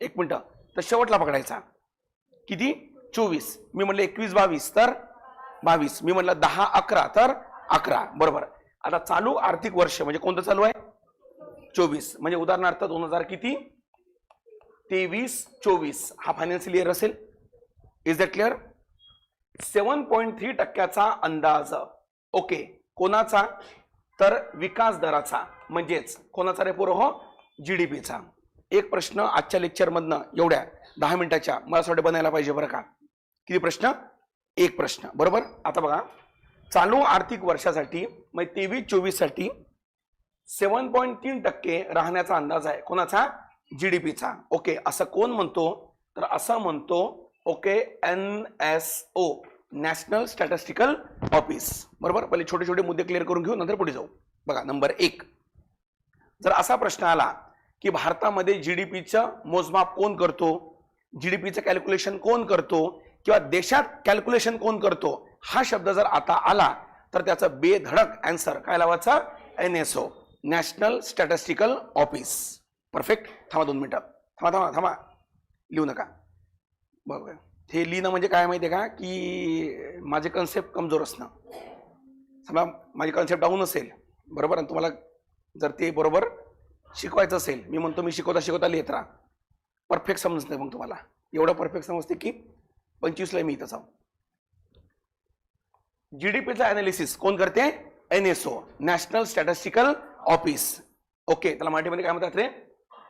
एक मिनटं. तर शेवटला पकडायचा. किती? चोवीस. मी म्हणलं एकवीस बावीस. तर बावीस. मी म्हणलं दहा अकरा. तर अकरा. बरोबर. आता चालू आर्थिक वर्ष म्हणजे कोणतं चालू आहे? चोवीस. म्हणजे उदाहरणार्थ दोन हजार किती? तेवीस चोवीस. हा फायनान्शियल इयर असेल? Is that clear seven point three टक्क्याचा अंदाज. ओके. कोणाचा? तर विकास दराचा. म्हणजेच कोणाचा रेपो हो जी डी पीचा एक प्रश्न आजच्या लेक्चरमधनं एवढ्या दहा मिनिटाच्या मला असं वाटतं बनायला पाहिजे बरं का? किती प्रश्न? एक प्रश्न. बरोबर? आता बघा. चालू आर्थिक वर्षासाठी म्हणजे तेवीस चोवीससाठी सेवन पॉईंट तीन टक्के राहण्याचा अंदाज आहे. कोणाचा? जीडीपीचा ओके असं कोण म्हणतो? तर असं म्हणतो okay N S O national statistical office बरोबर? पहिले छोटे छोटे मुद्दे क्लिअर करून घेऊ नंतर पुढे जाऊ. बघा नंबर एक. जर असा प्रश्न आला की भारतामध्ये जी डी पीचं मोजमाप कोण करतो? जी डी पीचं कॅल्क्युलेशन कोण करतो? किंवा देशात कॅल्क्युलेशन कोण करतो? हा शब्द जर आता आला तर त्याचं बेधडक अँसर काय लावायचा? N S O national statistical office perfect थांबा दोन मिनटं. थांबा थांबा थांबा. लिहू नका. बघा हे लिहिणं म्हणजे काय माहिती आहे का? की माझे कन्सेप्ट कमजोर असणं. समजा माझी कन्सेप्ट डाऊन असेल बरोबर? आणि तुम्हाला जर ते बरोबर शिकवायचं असेल मी म्हणतो मी शिकवता शिकवता लिहित राहा. परफेक्ट समजत नाही मग तुम्हाला. एवढं परफेक्ट समजते की पंचवीसला मी इथं जाऊ जी डी पीचं अनालिसिस कोण करते? N S O national statistical office okay त्याला मराठीमध्ये काय म्हणतात रे?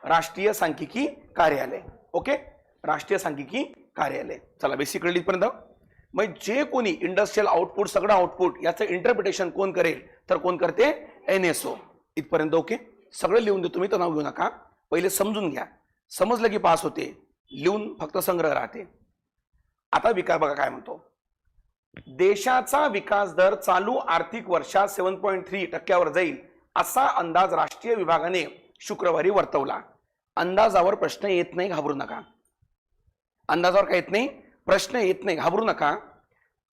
राष्ट्रीय सांख्यिकी कार्यालय. ओके राष्ट्रीय सांख्यिकी कार्यालय. चला बेसिक इथपर्यंत. मग जे कोणी इंडस्ट्रियल आउटपुट सगळं आउटपुट याचं इंटरप्रिटेशन कोण करेल? तर कोण करते? एन एस ओ इथपर्यंत ओके सगळं लिहून देतो मी तर नाव घेऊ नका. पहिले समजून घ्या. समजलं की पास होते लिहून फक्त संग्रह राहते. आता विकास बघा काय म्हणतो. देशाचा विकास दर चालू आर्थिक वर्षात सेवन पॉईंट थ्री टक्क्यावर जाईल असा अंदाज राष्ट्रीय विभागाने शुक्रवारी वर्तवला. अंदाजावर प्रश्न येत नाही घाबरू नका. अंदाजावर काय येत नाही? प्रश्न येत नाही घाबरू नका.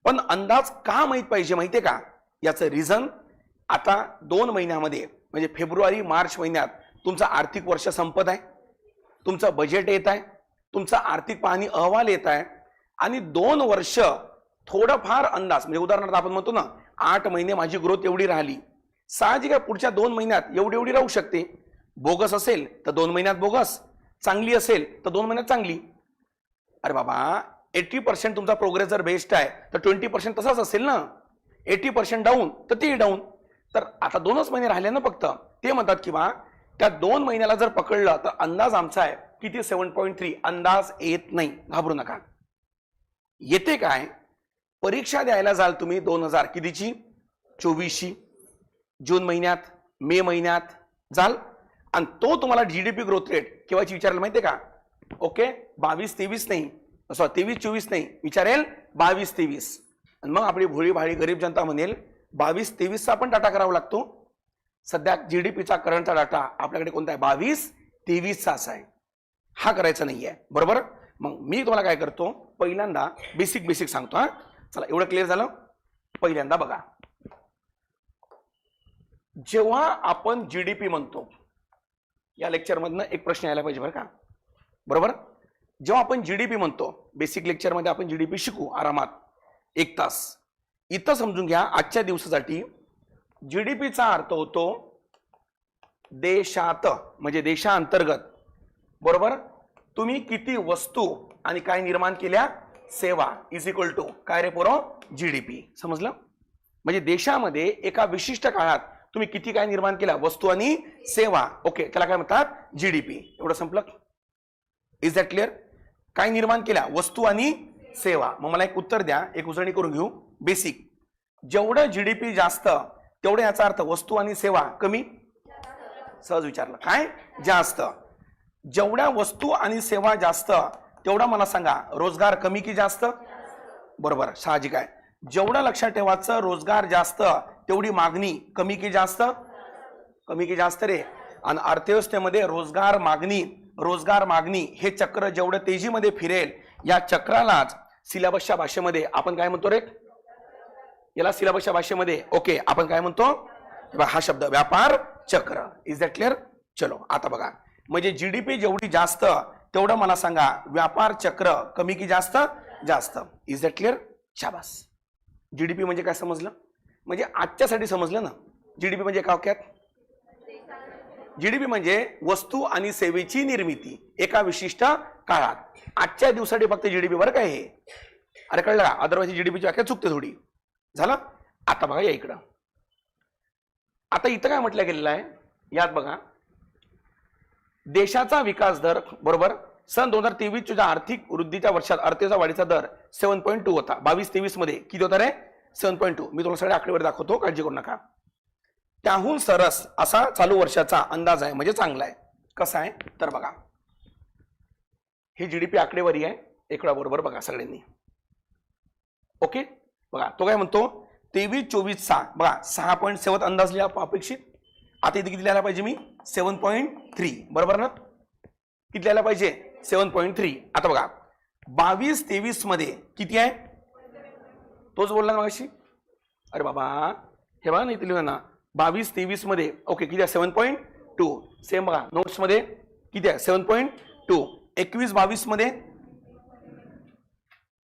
पण अंदाज का माहीत पाहिजे माहितीये का? याचं रिझन आता दोन महिन्यामध्ये म्हणजे फेब्रुवारी मार्च महिन्यात तुमचं आर्थिक वर्ष संपत आहे. तुमचं बजेट येत आहे. तुमचा आर्थिक पाहणी अहवाल येत आहे. आणि दोन वर्ष थोडंफार अंदाज म्हणजे उदाहरणार्थ आपण म्हणतो ना आठ महिने माझी ग्रोथ एवढी राहिली. साहजिक आहे पुढच्या दोन महिन्यात एवढी एवढी राहू शकते. बोगस असेल तर दोन महिन्यात बोगस. चांगली असेल तर दोन महिन्यात चांगली. अरे बाबा एटी पर्सेंट तुमचा प्रोग्रेस जर बेस्ट आहे तर ट्वेंटी पर्सेंट तसाच असेल ना? एटी पर्सेंट डाऊन तर तेही डाऊन तर आता दोनच महिने राहिले ना फक्त. ते म्हणतात की बा त्या दोन महिन्याला जर पकडलं तर अंदाज आमचा आहे किती सेवन पॉईंट थ्री अंदाज येत नाही. घाबरू नका. येते काय? परीक्षा द्यायला जाल तुम्ही दोन हजार कितीची? चोवीसशी जून महिन्यात मे महिन्यात जाल. आणि तो तुम्हाला G D P growth rate केव्हाची विचारेल माहिती का? ओके? बावीस तेवीस नाही. सॉरी तेवीस चोवीस नाही. विचारेल बावीस तेवीस. आणि मग आपली भोळी भाळी गरीब जनता म्हणेल बावीस तेवीसचा पण डाटा करावा लागतो. सध्या जीडीपीचा करंटचा डाटा आपल्याकडे कोणता आहे? बावीस तेवीसचा असा आहे. हा करायचा नाही आहे बरोबर? मग मी तुम्हाला काय करतो? पहिल्यांदा बेसिक बेसिक सांगतो हा. चला एवढं क्लिअर झालं? पहिल्यांदा बघा. जेव्हा आपण जीडीपी म्हणतो या लेक्चरमधनं एक प्रश्न यायला पाहिजे बरं का? बरोबर? जेव्हा आपण जीडीपी म्हणतो बेसिक लेक्चरमध्ये आपण जी डीपी शिकू आरामात एक तास. इथं समजून घ्या आजच्या दिवसासाठी जी डी पीचा अर्थ होतो देशात म्हणजे देशांतर्गत. बरोबर? तुम्ही किती वस्तू आणि काय निर्माण केल्या? सेवा इज इक्वल टू काय रे पोरो? पी समजलं? म्हणजे देशामध्ये एका विशिष्ट काळात तुम्ही किती काय निर्माण केल्या? वस्तू आणि सेवा. ओके त्याला काय म्हणतात? जी डी पी एवढं संपलं? इज दॅट क्लिअर काय निर्माण केल्या? वस्तू आणि सेवा. मग मला एक उत्तर द्या एक उजळणी करून घेऊ. बेसिक जेवढं जी डी पी जास्त तेवढं याचा अर्थ वस्तू आणि सेवा कमी? सहज विचारलं. काय? जास्त. जेवढ्या वस्तू आणि सेवा जास्त तेवढा मला सांगा रोजगार कमी की जास्त? बरोबर साहजिक आहे. जेवढं लक्षात ठेवायचं रोजगार जास्त तेवढी मागणी कमी की जास्त? कमी की जास्त रे. आणि अर्थव्यवस्थेमध्ये रोजगार मागणी रोजगार मागणी हे चक्र जेवढं तेजीमध्ये फिरेल या चक्रालाच सिलेबसच्या भाषेमध्ये आपण काय म्हणतो रे? याला सिलेबसच्या भाषेमध्ये ओके आपण काय म्हणतो? हा शब्द व्यापार चक्र. इज दॅट क्लिअर चलो आता बघा. म्हणजे जीडीपी जेवढी जास्त तेवढं मला सांगा व्यापार चक्र कमी की जास्त? जास्त. इज दॅट क्लिअर शाबास. जीडीपी म्हणजे काय समजलं? म्हणजे आजच्यासाठी समजलं ना? जीडीपी म्हणजे काय वाक्यात? जीडीपी म्हणजे वस्तू आणि सेवेची निर्मिती एका विशिष्ट काळात. आजच्या दिवसासाठी फक्त जीडीपी बरं काय हे? अरे कळलं का? अदरवाईज जीडीपीची व्याख्या चुकते थोडी. झालं? आता बघा या इकडं. आता इथं काय म्हटलं गेलेलं आहे? यात बघा. देशाचा विकास दर बरोबर? सन दोन हजार तेवीसच्या आर्थिक वृद्धीच्या वर्षात अर्थव्यवस्था वाढीचा दर सेव्हन पॉईंट टू होता. बावीस तेवीसमध्ये किती होता रे? सेव्हन पॉईंट टू मी तुम्हाला सगळे आकडेवारी दाखवतो काळजी करू नका. त्याहून सरस असा चालू वर्षाचा अंदाज आहे म्हणजे चांगला आहे. कसा आहे? तर बघा. ही जीडीपी आकडेवारी आहे एकडा बरोबर बघा सगळ्यांनी. ओके? बघा तो काय म्हणतो? तेवीस चोवीस सहा. बघा सहा पॉईंट सेवन अंदाज लिहा अपेक्षित. आता इथे किती लिहायला पाहिजे मी? सेवन पॉईंट थ्री बरोबर ना? किती लिहायला पाहिजे? सेवन पॉईंट थ्री आता बघा बावीस तेवीसमध्ये किती आहे? तोच बोलला ना मगाशी. अरे बाबा हे बघा ना इथे ना. बावीस तेवीसमध्ये ओके किती आहे? सेवन पॉईंट टू सेम बघा नोट्समध्ये किती आहे? सेवन पॉईंट टू एकवीस बावीसमध्ये?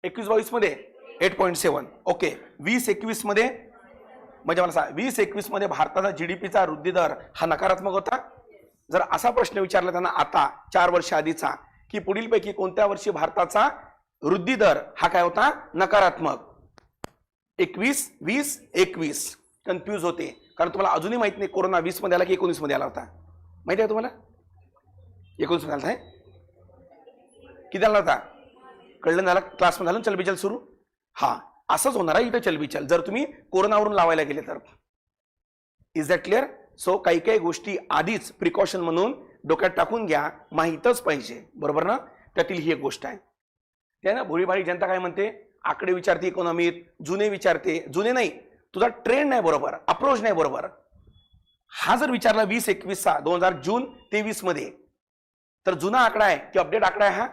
एकवीस बावीसमध्ये? Eight point seven. ओके. वीस एकवीसमध्ये म्हणजे मला सांग वीस एकवीसमध्ये भारताचा पीचा वृद्धी दर हा नकारात्मक होता? जर असा प्रश्न विचारला त्यांना आता चार वर्ष आधीचा की पुढीलपैकी कोणत्या वर्षी भारताचा वृद्धी दर हा काय होता? नकारात्मक. एकवीस वीस एकवीस. कन्फ्यूज होते. कारण तुम्हाला अजूनही माहीत नाही कोरोना वीसमध्ये आला की एकोणीसमध्ये आला होता. माहिती आहे तुम्हाला? एकोणीसमध्ये आला आहे किती आला होता? कळलं झालं क्लासमध्ये झालं चल बिजल सुरू. हा असंच होणार आहे इथं चलबिचल. जर तुम्ही कोरोनावरून लावायला गेले तर. इज दॅट क्लिअर सो काही काही गोष्टी आधीच प्रिकॉशन म्हणून डोक्यात टाकून घ्या. माहीतच पाहिजे. बरोबर ना? त्यातील ही एक गोष्ट आहे. त्या ना भोळीभाळी जनता काय म्हणते? आकडे विचारते इकॉनॉमीत जुने विचारते. जुने नाही तुझा ट्रेंड नाही बरोबर अप्रोच नाही बरोबर. हा जर विचारला वीस एकवीसचा दोन हजार जून तेवीसमध्ये तर जुना आकडा आहे. की अपडेट आकडा आहे हा?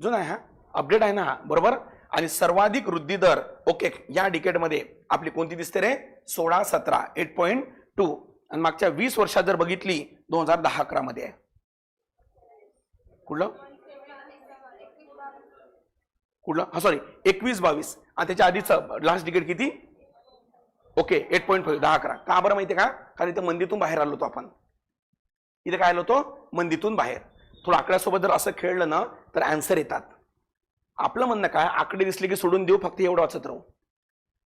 जुना आहे हा? अपडेट आहे ना हा? बरोबर? आणि सर्वाधिक वृद्धी दर ओके या डिकेटमध्ये आपली कोणती दिसते रे? सोळा सतरा एट पॉईंट टू आणि मागच्या वीस वर्षात जर बघितली दोन हजार दहा अकरा मध्ये आहे कुठलं? कुठलं? हा सॉरी एकवीस बावीस. आणि त्याच्या आधीचं लास्ट डिकेट किती? ओके एट पॉईंट फाईव्ह दहा अकरा. का बरं माहितीये का? कारण इथे मंदीतून बाहेर आलो होतो आपण. इथे काय आलो होतो? मंदीतून बाहेर. थोडं आकड्यासोबत जर असं खेळलं ना तर अँसर येतात. आपलं म्हणणं काय? आकडे दिसले की सोडून देऊ फक्त एवढं वाचत राहू.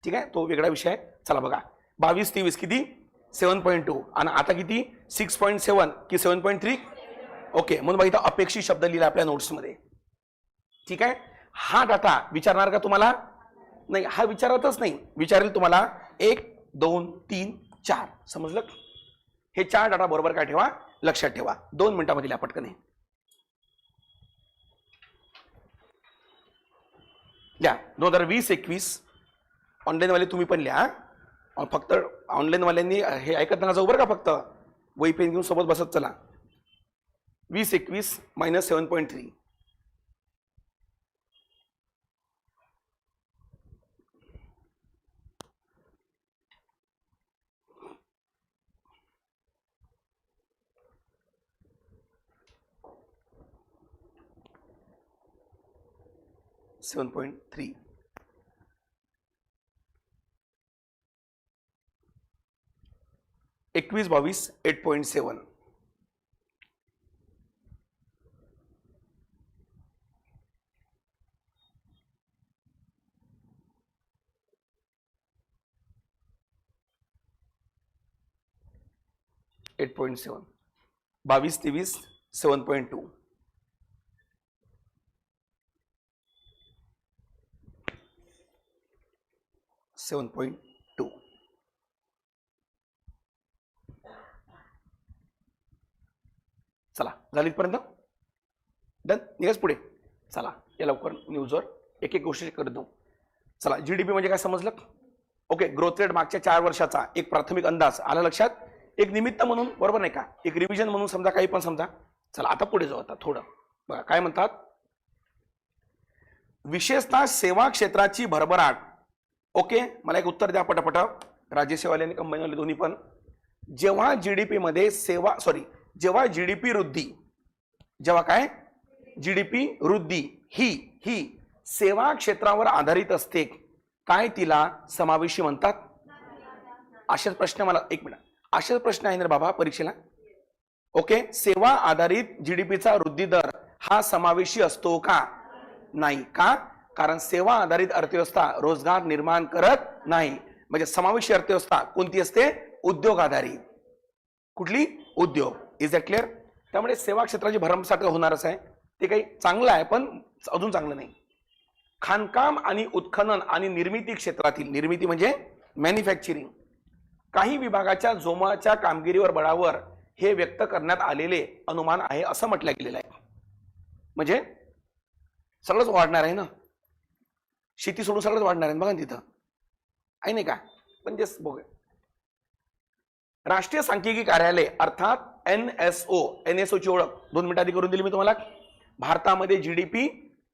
ठीक आहे? तो वेगळा विषय आहे. चला बघा. बावीस तेवीस किती? Seven point two. आणि आता किती? Six point seven. की सेवन पॉईंट थ्री? ओके. म्हणून बघा इथं अपेक्षित शब्द लिहिला आपल्या नोट्समध्ये. ठीक आहे? हा डाटा विचारणार का तुम्हाला? नाही हा विचारतच नाही. विचारेल तुम्हाला. एक दोन तीन चार. समजलं? हे चार डाटा बरोबर काय ठेवा? लक्षात ठेवा. दोन मिनिटामध्ये लिहा पटकन हे. लिहा. दोन हजार वीस एकवीस. ऑनलाईनवाले तुम्ही पण लिहा फक्त ऑनलाईनवाल्यांनी हे ऐकत नका जाऊ बरं का फक्त. वही पेन घेऊन सोबत बसत चला. वीस एकवीस minus seven point three. Seven point three एकवीस बावीस eight point seven eight point seven बावीस तेवीस seven point two seven point two. चला झाली इथपर्यंत? डन? निघाच पुढे. चला या लवकर न्यूजवर एक एक गोष्टी करत देऊ चला जी डी पी म्हणजे काय समजलं? ओके ग्रोथ रेट मागच्या चार वर्षाचा एक प्राथमिक अंदाज आला लक्षात? एक निमित्त म्हणून बरोबर नाही का? एक रिव्हिजन म्हणून समजा काही पण समजा. चला आता पुढे जाऊ आता थोडं. बघा काय म्हणतात? विशेषतः सेवा क्षेत्राची भरभराट ओके मला एक उत्तर द्या पटापट. राज्यसेवाले आणि कंपनीवाले दोन्ही पण. जेव्हा जी डी पीमध्ये सेवा सॉरी जेव्हा जी डी पी वृद्धी जेव्हा काय? जी डी पी वृद्धी ही ही सेवा क्षेत्रावर आधारित असते. काय तिला समावेशी म्हणतात? असेच प्रश्न मला एक मिनिट. असेच प्रश्न आहे ना बाबा परीक्षेला? ओके सेवा आधारित जी डी पीचा वृद्धी दर हा समावेशी असतो का? नाही. का? कारण सेवा आधारित अर्थव्यवस्था रोजगार निर्माण करत नाही. म्हणजे समावेशी अर्थव्यवस्था कोणती असते? उद्योग आधारित. कुठली? उद्योग. इज दॅट क्लिअर त्यामुळे सेवा क्षेत्राची भरमसाठ होणारच आहे. ते काही चांगलं आहे पण अजून चांगलं नाही. खाणकाम आणि उत्खनन आणि निर्मिती क्षेत्रातील निर्मिती म्हणजे मॅन्युफॅक्चरिंग काही विभागाच्या जोमाच्या कामगिरीवर बळावर हे व्यक्त करण्यात आलेले अनुमान आहे असं म्हटलं गेलेलं आहे. म्हणजे सगळंच वाढणार आहे ना? शेती सोडून सगळंच वाढणार आहे. बघा तिथं. आहे नाही का? पण तेच बघ राष्ट्रीय सांख्यिकी कार्यालय अर्थात N S O N S ची ओळख. दोन मिनिटं आधी करून दिली मी तुम्हाला. भारतामध्ये G D P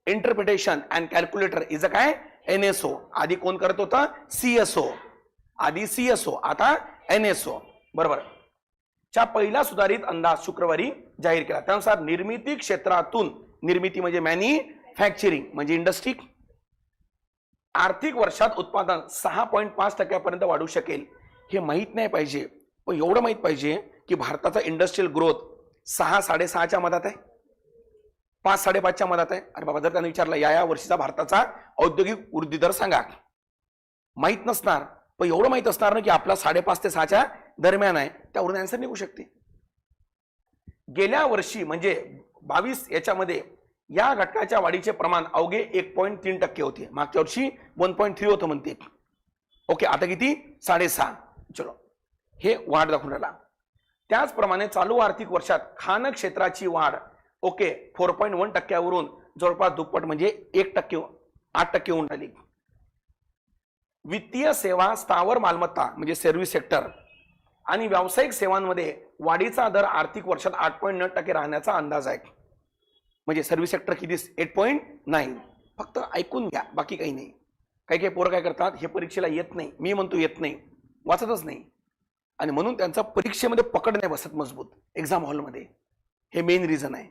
interpretation and calculator is a काय? एन एस ओ आधी कोण करत होतं? सीएसओ आधी सीएसओ आता एन एस ओ बरोबर. च्या पहिला सुधारित अंदाज शुक्रवारी जाहीर केला. त्यानुसार निर्मिती क्षेत्रातून निर्मिती म्हणजे मॅन्युफॅक्चरिंग म्हणजे इंडस्ट्री आर्थिक वर्षात उत्पादन सहा पॉईंट पाच टक्क्यापर्यंत वाढू शकेल. हे माहीत नाही पाहिजे. पण एवढं माहीत पाहिजे की भारताचा इंडस्ट्रियल ग्रोथ सहा साडेसहाच्या मधात आहे. पाच साडेपाचच्या मधात आहे. अरे बाबा जर त्यांनी विचारलं या या वर्षीचा भारताचा औद्योगिक वृद्धी दर सांगा. माहीत नसणार. पण एवढं माहीत असणार ना की आपला साडेपाच ते सहाच्या दरम्यान आहे. त्यावरून आन्सर निघू शकते. गेल्या वर्षी म्हणजे बावीस याच्यामध्ये या घटकाच्या वाढीचे प्रमाण अवघे एक पॉईंट तीन टक्के होते. मागच्या वर्षी वन पॉईंट थ्री होतं म्हणते. ओके आता किती? साडेसहा. चलो. हे वाढ दाखवून राहिला. त्याचप्रमाणे चालू आर्थिक वर्षात खान क्षेत्राची वाढ ओके फोर पॉईंट वन टक्क्यावरून जवळपास दुप्पट म्हणजे एक टक्के आठ टक्के होऊन राहिली. वित्तीय सेवा स्थावर मालमत्ता म्हणजे सर्व्हिस सेक्टर आणि व्यावसायिक सेवांमध्ये वाढीचा दर आर्थिक वर्षात आठ पॉईंट नऊ टक्के राहण्याचा अंदाज आहे. म्हणजे सर्व्हिस सेक्टर किती एट पॉईंट नाईन फक्त ऐकून घ्या बाकी काही नाही. काही काही पोरं काय करतात हे परीक्षेला येत नाही. मी म्हणतो येत नाही. वाचतच नाही. आणि म्हणून त्यांचा परीक्षेमध्ये पकड नाही बसत मजबूत एक्झाम हॉलमध्ये हे मेन रिझन आहे.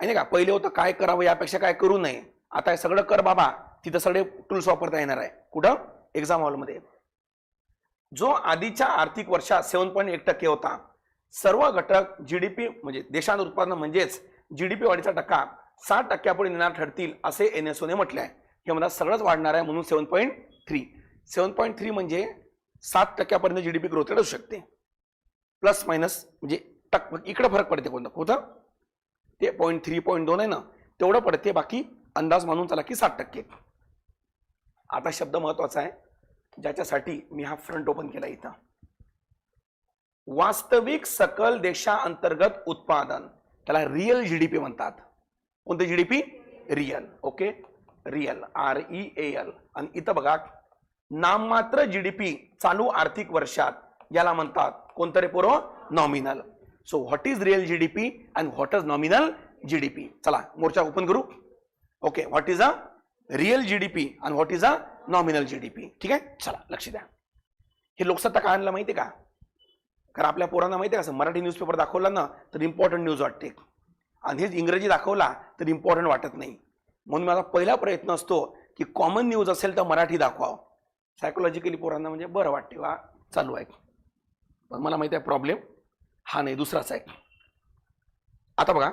आहे का पहिले होतं काय करावं यापेक्षा काय करू नये. आता हे सगळं कर बाबा. तिथं सगळे टूल्स वापरता येणार आहे. कुठं? एक्झाम हॉलमध्ये जो आधीच्या आर्थिक वर्षात सेवन पॉईंट एक टक्के होता सर्व घटक जीडीपी म्हणजे देशांत उत्पादन म्हणजेच जीडीपी वाढीचा टक्का साठ टक्क्यापुढे नेणार ठरतील असे एन एस ओने म्हटले आहे हे मला सगळंच वाढणार आहे म्हणून seven point three seven point three म्हणजे सात टक्क्यापर्यंत जीडीपी ग्रोथ रेट असू शकते. प्लस मायनस म्हणजे टक इकडे फरक पडते कोणतं? होतं ते पॉईंट थ्री पॉईंट दोन आहे ना तेवढं पडते बाकी अंदाज मानून चला की साठ टक्के. आता शब्द महत्त्वाचा आहे ज्याच्यासाठी मी हा फ्रंट ओपन केला इथं. वास्तविक सकल देशांतर्गत उत्पादन. त्याला रिअल जीडीपी म्हणतात. कोणते GDP real okay real R E A L आणि इथं बघा नाममात्र जीडीपी चालू आर्थिक वर्षात याला म्हणतात. कोणतं रे पूर्व nominal so what is real GDP and what is nominal GDP चला मोर्चा ओपन करू. Okay what is a real GDP and what is a nominal GDP ठीक आहे? चला लक्ष द्या. हे लोकसत्ता का आणलं माहिती आहे का? कारण आपल्या पोरांना माहिती आहे कसं असं मराठी न्यूजपेपर दाखवला ना तर इम्पॉर्टंट न्यूज वाटते. आणि हेच इंग्रजी दाखवला तर इम्पॉर्टंट वाटत नाही. म्हणून माझा पहिला प्रयत्न असतो की कॉमन न्यूज असेल तर मराठी दाखवावं. सायकोलॉजिकली पोरांना म्हणजे बरं वाटते वा चालू आहे. पण मला माहिती आहे प्रॉब्लेम हा नाही दुसराच आहे. आता बघा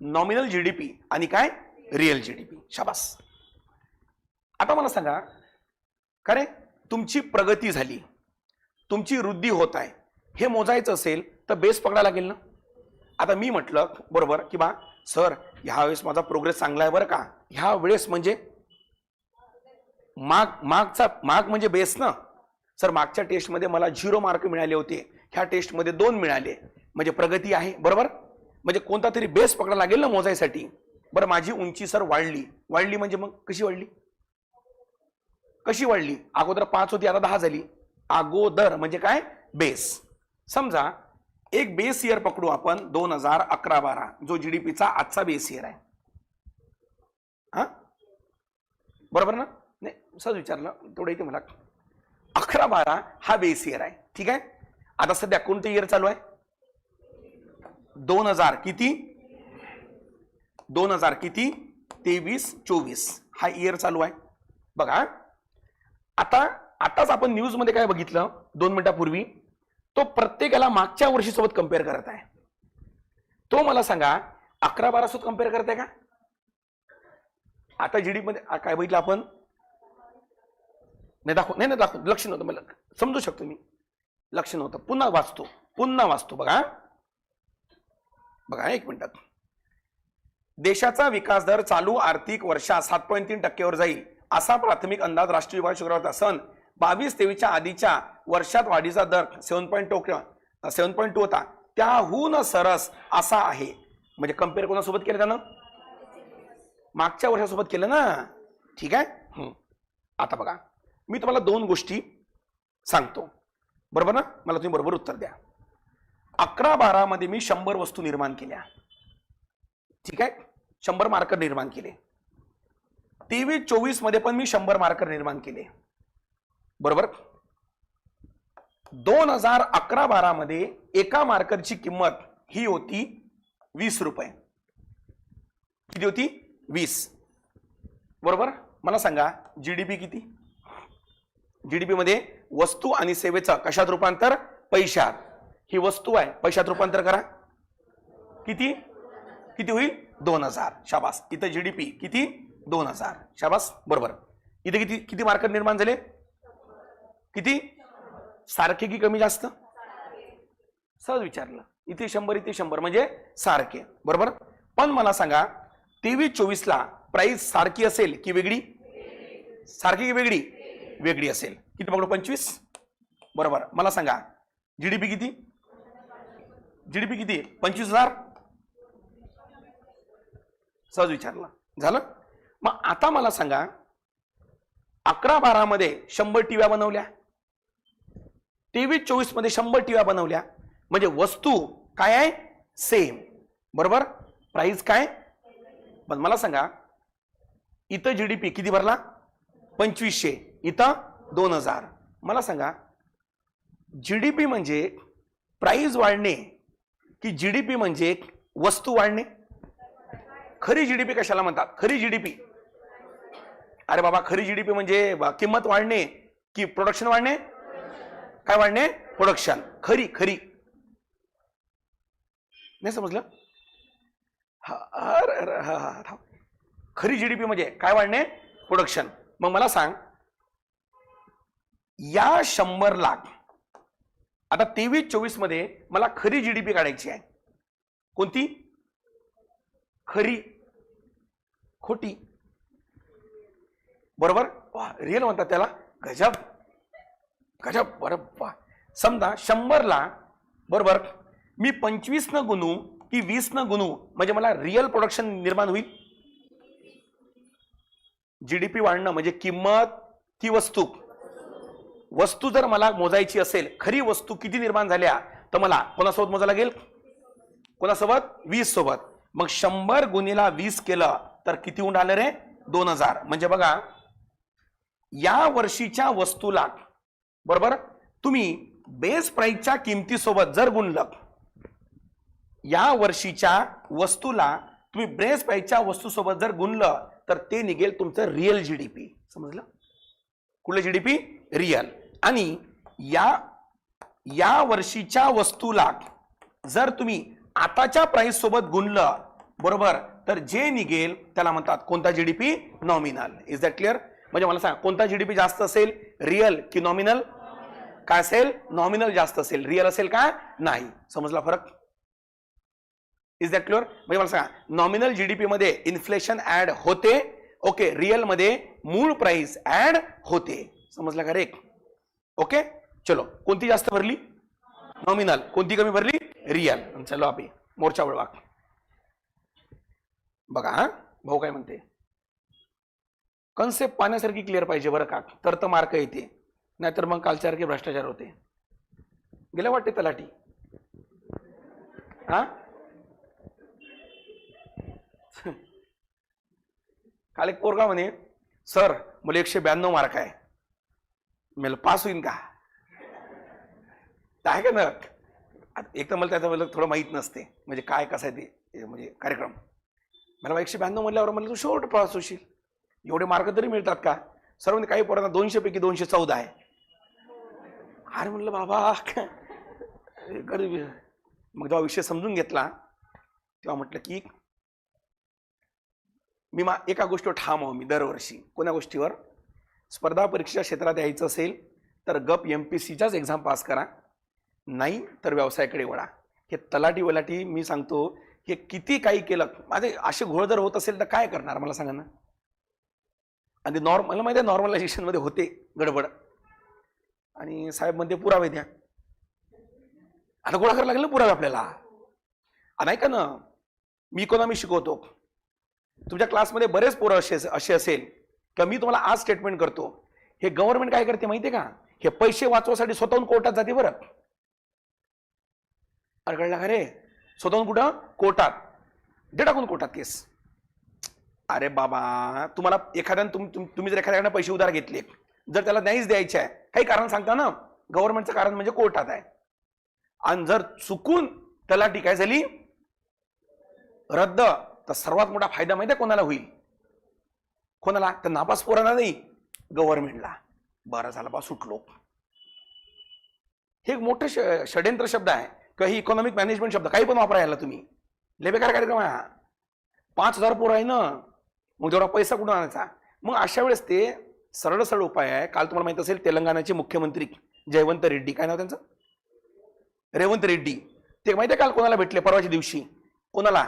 नॉमिनल जीडीपी आणि काय? रिअल जीडीपी शाबास. आता मला सांगा का रे तुमची प्रगती झाली. तुमची वृद्धी होत आहे. हे मोजायचं असेल तर बेस पकडायला लागेल ना? आता मी म्हटलं बरोबर की बा सर ह्यावेळेस माझा प्रोग्रेस चांगला आहे बरं का? ह्या वेळेस म्हणजे माग मागचा माग म्हणजे बेस ना? सर मागच्या टेस्टमध्ये मला झिरो मार्क मिळाले होते. ह्या टेस्टमध्ये दोन मिळाले. म्हणजे प्रगती आहे बरोबर? म्हणजे कोणता तरी बेस पकडायला लागेल ना मोजायसाठी? बरं माझी उंची सर वाढली. वाढली म्हणजे मग कशी वाढली? कशी वाढली? अगोदर पाच होती आता दहा झाली. अगोदर म्हणजे काय? बेस. समजा एक बेस इयर पकडू आपण दोन हजार अकरा बारा जो जी डी पीचा आजचा बेस इयर आहे. हा? बरोबर ना? नाही सहज विचारलं तेवढं इथे मला. अकरा बारा हा बेस इयर आहे. ठीक आहे? आता सध्या कोणतं इयर चालू आहे? दोन हजार किती? दोन हजार किती? तेवीस चोवीस. हा इयर चालू आहे. बघा आता आताच आपण न्यूजमध्ये काय बघितलं? दोन मिनिटापूर्वी तो प्रत्येकाला मागच्या वर्षीसोबत कंपेअर करत आहे. तो मला सांगा अकरा बारा सोबत कंपेअर करते का? आता जीडीपी मध्ये काय बघितलं आपण? नाही दाखव नाही नाही दाखव लक्ष नव्हतं मला समजू शकतो मी. लक्ष नव्हतं. पुन्हा वाचतो पुन्हा वाचतो बघा. बघा एक मिनिटात. देशाचा विकास दर चालू आर्थिक वर्षात सात पॉईंट तीन टक्क्यावर जाईल असा प्राथमिक अंदाज राष्ट्रीय विभाग शुक्रवारचा सन बावीस तेवीसच्या आधीच्या वर्षात वाढीचा दर seven point two seven point two होता. त्याहून सरस असा आहे. म्हणजे कंपेअर कोणासोबत केलं त्यानं? मागच्या वर्षासोबत केलं ना? ठीक आहे? आता बघा. मी तुम्हाला दोन गोष्टी सांगतो. बरोबर ना? मला तुम्ही बरोबर उत्तर द्या. अकरा बारा मध्ये मी शंभर वस्तू निर्माण केल्या. ठीक आहे? शंभर मार्कर निर्माण केले. तेवीस चोवीसमध्ये पण मी शंभर मार्कर निर्माण केले. बरोबर? दोन हजार अकरा बारामध्ये एका मार्करची किंमत ही होती वीस रुपये. किती होती? वीस. बरोबर? मला सांगा जीडीपी किती? जीडीपी मध्ये वस्तू आणि सेवेचं कशात रूपांतर? पैशात. ही वस्तू आहे. पैशात रूपांतर करा. किती? किती होईल? दोन हजार. शाबास. इथं जीडीपी किती? दोन हजार. शाबास. बरोबर. इथे किती किती मार्कर निर्माण झाले? किती? सारखे की कमी जास्त? सहज विचारलं. इथे शंभर इथे शंभर म्हणजे सारखे. बरोबर? पण मला सांगा तेवीस चोवीस ला प्राइस सारखी असेल की वेगळी? सारखी की वेगळी? वेगळी असेल. किती पकडू? पंचवीस? बरोबर. मला सांगा जीडीपी किती? जीडीपी किती? पंचवीस हजार? सहज विचारलं. झालं? मग आता मला सांगा अकरा बारामध्ये शंभर टिव्या बनवल्या. तेवीस चोवीसमध्ये शंभर टिव्या बनवल्या. म्हणजे वस्तू काय आहे? सेम बरोबर? प्राइस काय? पण मला सांगा इथं जीडीपी किती भरला? पंचवीसशे. इथं दोन हजार. मला सांगा जीडीपी म्हणजे प्राईज वाढणे की जीडीपी म्हणजे वस्तू वाढणे? खरी जीडीपी कशाला म्हणतात? खरी जीडीपी अरे बाबा खरी जीडीपी म्हणजे किंमत वाढणे की प्रोडक्शन वाढणे? काय वाढणे? प्रोडक्शन खरी खरी. नाही समजलं? हा, खरी जीडीपी म्हणजे काय वाढणे? प्रोडक्शन मग मला सांग. या शंभर लाख आता तेवीस चोवीसमध्ये मला खरी जीडीपी काढायची आहे. कोणती? खरी. खोटी. बरोबर? वा रिअल म्हणतात त्याला. गजब. गजब बरं वा समजा शंभरला बरोबर मी पंचवीसनं गुणू की वीसनं गुणू म्हणजे मला रिअल प्रोडक्शन निर्माण होईल? जी डी पी वाढणं म्हणजे किंमत की वस्तू? वस्तू जर मला मोजायची असेल खरी वस्तू किती निर्माण झाल्या तर मला कोणासोबत मोजा लागेल? कोणासोबत? वीस सोबत मग शंभर गुणीला वीस केलं तर किती होऊन आलं रे? दोन हजार. म्हणजे बघा या वर्षीच्या वस्तूला बरोबर? तुम्ही बेस प्राईजच्या किमतीसोबत जर गुणलं या वर्षीच्या वस्तूला तुम्ही बेस प्राईजच्या वस्तूसोबत जर गुणलं तर ते निघेल तुमचं रिअल जीडीपी समजलं? कुठलं जीडीपी रिअल आणि या या वर्षीच्या वस्तूला जर तुम्ही आताच्या प्राइस सोबत गुणलं बरोबर? तर जे निघेल त्याला म्हणतात कोणता GDP nominal is that clear म्हणजे मला सांगा कोणता जीडीपी जास्त असेल? रिअल की नॉमिनल काय असेल? नॉमिनल जास्त असेल. रिअल असेल का? नाही. समजला फरक? इज दॅट क्लिअर म्हणजे मला सांगा नॉमिनल जीडीपी मध्ये इन्फ्लेशन ऍड होते. ओके रिअलमध्ये मूळ प्राइस ऍड होते. समजला का रे ओके चलो कोणती जास्त भरली? नॉमिनल कोणती कमी भरली? रिअल चलो आपी मोर्चा वळवा. बघा हा. भाऊ काय म्हणते? कन्सेप्ट पाण्यासारखी क्लिअर पाहिजे बरं का? तर तर मार्क येते. नाहीतर मग कालच्यासारखे भ्रष्टाचार होते. गेल्या वाटते तलाठी हा? काल एक पोरगा म्हणे सर मला एकशे ब्याण्णव मार्क आहे. मला पास होईन का? आहे का ना एक तर मला त्याच्याबद्दल थोडं माहीत नसते. म्हणजे काय कसं आहे ते म्हणजे कार्यक्रम. मला एकशे ब्याण्णव म्हटल्यावर म्हणलं तू शेवट पास होशील. एवढे मार्क तरी मिळतात का? सर्व म्हणजे काही पोरांना दोनशे पैकी दोनशे चौदा आहे. अरे म्हणलं बाबा गरीब मग जेव्हा विषय समजून घेतला तेव्हा म्हटलं की मी मा एका गोष्टीवर ठाम आहो मी दरवर्षी. कोण्या गोष्टीवर? स्पर्धा परीक्षा क्षेत्रात यायचं असेल तर गप एम पी सीच्याच एक्झाम पास करा. नाही तर व्यवसायाकडे वळा. हे तलाटी वलाटी मी सांगतो हे किती काही केलं. माझे असे घोळ जर होत असेल तर काय करणार? मला सांगा ना. आणि नॉर्म मला माहिती आहे नॉर्मलायझेशनमध्ये होते गडबड. आणि साहेब म्हणते पुरावे द्या. आता गोळा करायला लागेल ना पुरावे आपल्याला. नाही ऐका ना? मी इकॉनॉमी शिकवतो. तुमच्या क्लासमध्ये बरेच पोरं असे असे असेल. किंवा मी तुम्हाला आज स्टेटमेंट करतो. हे गव्हर्नमेंट काय करते माहितीये का? हे पैसे वाचवासाठी स्वतःहून कोर्टात जाते बरं. अरे कळला का रे? स्वतःहून कुठं? कोर्टात. दे टाकून कोर्टात केस. अरे बाबा तुम्हाला एखाद्यानं तुम, तुम, तुम्ही जर एखाद्याकडे पैसे उधार घेतले जर त्याला नाहीच द्यायचे आहे काही कारण सांगता ना? गव्हर्नमेंटचं कारण म्हणजे कोर्टात आहे. आणि जर चुकून त्याला टीका झाली रद्द तर सर्वात मोठा फायदा माहिती आहे कोणाला होईल? कोणाला? तर नापास पोरांना नाही गव्हर्नमेंटला. बरं झालं बा सुटलो. हे एक मोठं षड्यंत्र शब्द आहे. काही इकॉनॉमिक मॅनेजमेंट शब्द काही पण वापरायला तुम्ही. लेबेकार कार्यक्रम आहे पाच हजार पोरं आहे ना मग तेवढा पैसा कुठून आणायचा? मग अशा वेळेस ते सरळ सरळ उपाय आहे. काल तुम्हाला माहीत असेल तेलंगणाचे मुख्यमंत्री जयवंत रेड्डी. काय नाव त्यांचं? रेवंत रेड्डी. ते माहिती आहे काल कोणाला भेटले? परवाच्या दिवशी. कोणाला?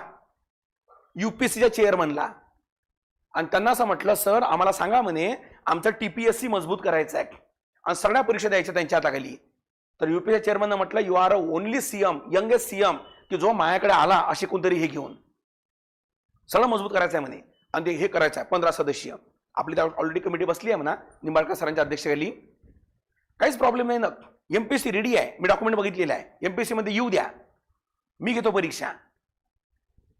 युपीएससीच्या चेअरमनला आणि त्यांना असं म्हटलं सर आम्हाला सांगा म्हणे आमचं टीपीएससी मजबूत करायचं आहे. आणि सगळ्या परीक्षा द्यायच्या त्यांच्या हाताखाली. तर युपीएसच्या चेअरमननं म्हटलं you are a only CM youngest CM की जो माझ्याकडे आला असे कोणतरी हे घेऊन. सगळं मजबूत करायचं आहे म्हणे. आणि ते हे करायचं आहे. पंधरा सदस्यीय आपली ऑलरेडी कमिटी बसली आहे म्हणा. निंबाळकर सरांच्या अध्यक्षतेखाली. काहीच प्रॉब्लेम नाही ना. एमपीएससी रेडी आहे. मी डॉक्युमेंट बघितलेलं आहे. एमपीएससी मध्ये येऊ द्या. मी घेतो परीक्षा.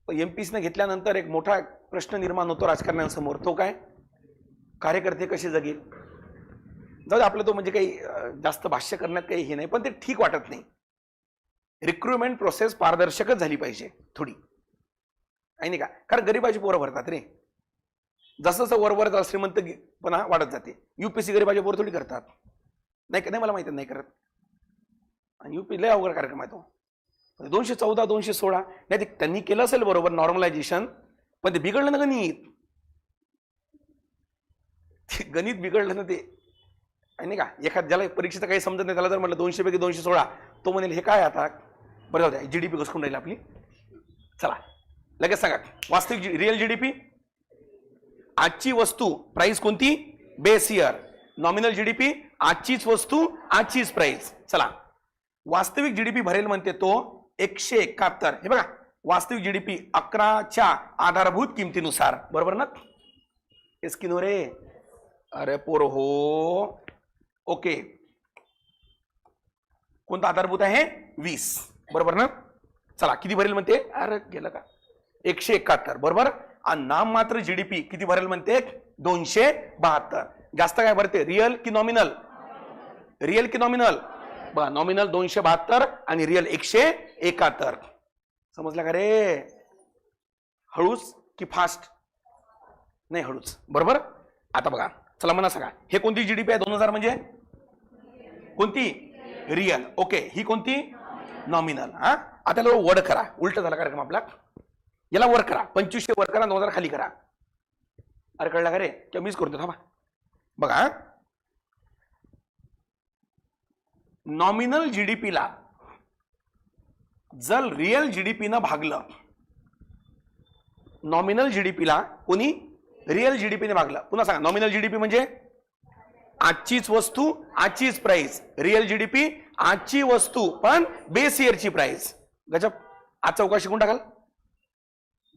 पण एमपीएससीने घेतल्यानंतर एक मोठा प्रश्न निर्माण होतो राजकारण्यांसमोर. तो काय? कार्यकर्ते कसे जगेल? जाऊ दे आपलं तो म्हणजे काही जास्त भाष्य करण्यात काही हे नाही पण ते ठीक वाटत नाही. रिक्रुटमेंट प्रोसेस पारदर्शकच झाली पाहिजे थोडी. आहे नाही का? कारण गरीबाची पोरं भरतात रे. जसं जसं वरवर वर श्रीमंत पण वाढत जाते. युपीएससी गरीबाच्या बरोबर थोडी करतात. नाही का नाही मला माहिती नाही करत. आणि युपी लय अवघड कार्यक्रम आहे तो. दोनशे चौदा दोनशे सोळा नाही ते त्यांनी केलं असेल बरोबर नॉर्मलायझेशन पण ते बिघडलं ना गणित. ते गणित बिघडलं ना ते. आणि नाही का? एखाद ज्याला परीक्षेचं काही समजत नाही त्याला जर म्हटलं दोनशे पैकी दोनशे सोळा तो म्हणेल हे काय आता? बरं जाऊ द्या पी घसकून राहील आपली. चला. लगेच सांगा. वास्तविक जी रिअल पी आजची वस्तू प्राइस कोणती? बेस इयर नॉमिनल जीडीपी आजचीच वस्तू आजचीच प्राइस चला. वास्तविक जीडीपी भरेल म्हणते तो एकशे एकाहत्तर. हे बघा. वास्तविक जीडीपी अकराच्या आधारभूत किमतीनुसार. बरोबर ना? एस्किनो रे अरे पोर हो. ओके. कोणता आधारभूत आहे? वीस. बरोबर ना? चला. किती भरेल म्हणते? अरे गेलं का? एकशे एकाहत्तर. बरोबर? आणि नाम मात्र जीडीपी किती भरेल म्हणते? दोनशे बहात्तर. जास्त काय भरते? रिअल की नॉमिनल रिअल की नॉमिनल बघा नॉमिनल दोनशे बहात्तर आणि रिअल एकशे एकाहत्तर. समजलं का रे? हळूच की फास्ट नाही हळूच. बरोबर? आता बघा चला म्हणा सांगा. हे कोणती जीडीपी आहे? दोन हजार म्हणजे? कोणती? रिअल ओके ही कोणती? नॉमिनल हा? आता याला वड करा. उलट झाला कार्यक्रम आपला. याला वर करा. पंचवीसशे वर करा दोन हजार खाली करा. अरे कळला का रे? किंवा मीच करतो थांबा. बघा. हा. नॉमिनल जीडीपीला जर रिअल जीडीपीनं भागलं नॉमिनल जीडीपीला कोणी रिअल जीडीपीने भागलं? पुन्हा सांगा नॉमिनल जीडीपी म्हणजे? आजचीच वस्तू आजचीच प्राइस रिअल जीडीपी आजची वस्तू पण बेस इयरची प्राइस गजब आज चौकात शिकून टाकाल.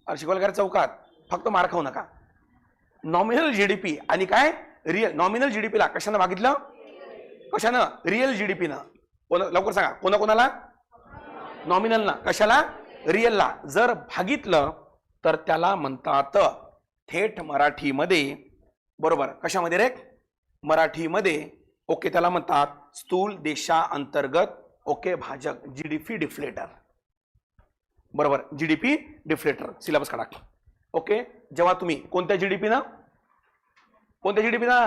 अरे चौकात फक्त मार खाऊ नका. नॉमिनल जी डी पी आणि काय? रिअल नॉमिनल जी डी पीला कशानं भागितलं कशानं? रिअल जीडीपीनं कोण लवकर सांगा. कोणा कोणाला नॉमिनलला कशाला? रिअलला जर भागितलं तर त्याला म्हणतात थेट मराठीमध्ये बरोबर? कशामध्ये रे? मराठीमध्ये. ओके त्याला म्हणतात स्थूल देशांतर्गत. ओके भाजक. जी डी पी डिफ्लेटर बरोबर G D P deflator syllabus काढा. ओके जेव्हा तुम्ही कोणत्या जी डी पी ना? कोणत्या जीडीपी ना?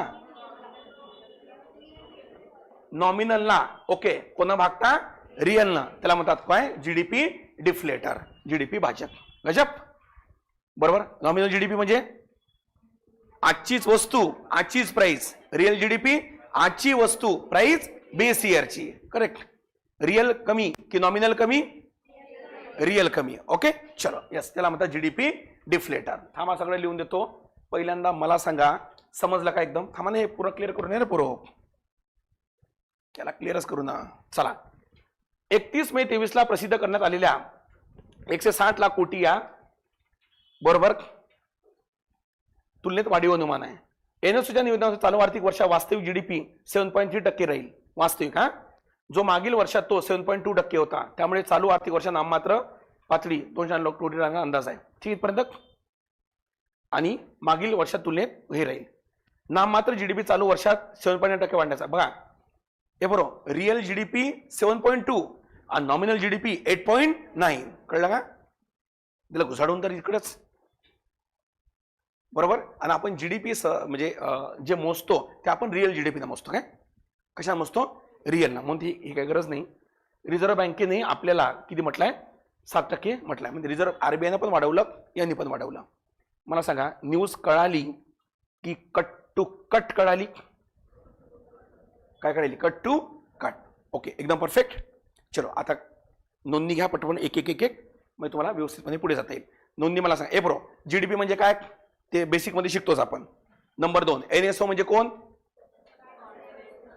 नॉमिनल ना. ओके कोणा भागता? रिअलनं त्याला म्हणतात काय? पी डिफ्लेटर जीडीपी भाजप गजप बरोबर? नॉमिनल जी डी पी म्हणजे? आजचीच वस्तू आजचीच प्राइस रिअल जीडीपी आजची वस्तू प्राइस बेस इयरची करेक्ट रिअल कमी की नॉमिनल कमी? रिअल कमी ओके चलो. यस त्याला म्हणतात जी डी पी डिफ्लेटर थांबा सगळं लिहून देतो. पहिल्यांदा मला सांगा समजलं का एकदम? थांबा ना हे पूर्ण क्लिअर करून ना पुरो. त्याला क्लिअरच करू ना. चला. एकतीस मे तेवीस ला प्रसिद्ध करण्यात आलेल्या एकशे साठ लाख कोटी या बरोबर तुलनेत वाढीव अनुमान आहे. एनएसओच्या निवेदनानुसार चालू आर्थिक वर्षा वास्तविक जीडीपी सेव्हन पॉईंट थ्री टक्के राहील. वास्तविक हा? जो मागील वर्षात तो सेव्हन पॉईंट टू टक्के होता त्यामुळे चालू आर्थिक वर्षात नाममात्र पातळी दोनशे लोक कोटी रुपयांचा अंदाज आहे. ठीक इथपर्यंत? आणि मागील वर्षात तुलनेत हे राहील. नाममात्र जी डीपी चालू वर्षात सेव्हन पॉईंट टक्के वाढण्याचा बघा. हे बरोबर real P seven point two आणि nominal G D P eight point nine कळलं का? तिला घुसाडून तर इकडेच. बरोबर? आणि आपण जी डी पी स म्हणजे जे मोजतो ते आपण रिअल जीडीपीनं मोजतो काय? कशा मोजतो? रिअलला म्हणून ती ही काही गरज नाही. रिझर्व्ह बँकेने आपल्याला किती म्हटलंय? सात टक्के म्हटलंय. म्हणजे रिझर्व्ह आरबीआयनं पण वाढवलं यांनी पण वाढवलं. मला सांगा न्यूज कळाली की कट टू कट कळाली? काय कळाली? Cut to cut. ओके एकदम परफेक्ट चलो आता नोंदणी घ्या पटवून एक एक एक एक. मग तुम्हाला व्यवस्थितपणे पुढे जाता येईल. नोंदणी मला सांगा. ए ब्रो पी म्हणजे काय? ते बेसिकमध्ये शिकतोच आपण. नंबर दोन एन एस ओ म्हणजे कोण?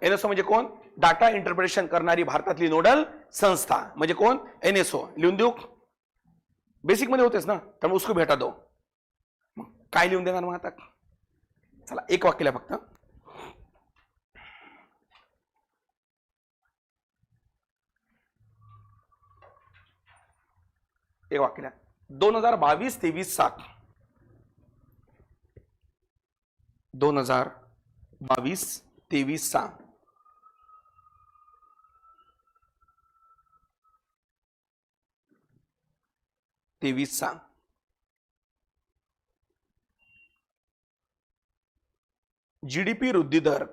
एनएसओ म्हणजे कोण? डाटा इंटरप्रिटेशन करणारी भारतातली नोडल संस्था. म्हणजे कोण? एनएसओ लिहून देऊ? बेसिकमध्ये होतेच ना? त्यामुळे उसको भेटा दो. मग काय लिहून देणार मग आता? चला एक वाक्य फक्त. एक वाक्य दोन हजार बावीस तेवीस सात. दोन हजार बावीस तेवीस सहा तेवीस सहा जीडीपी वृद्धी दर।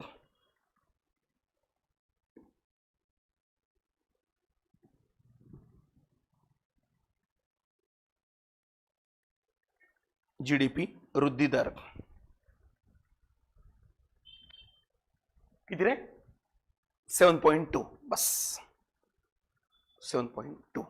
जीडीपी वृद्धी दर। किती रे सेवन पॉईंट टू बस। Seven point two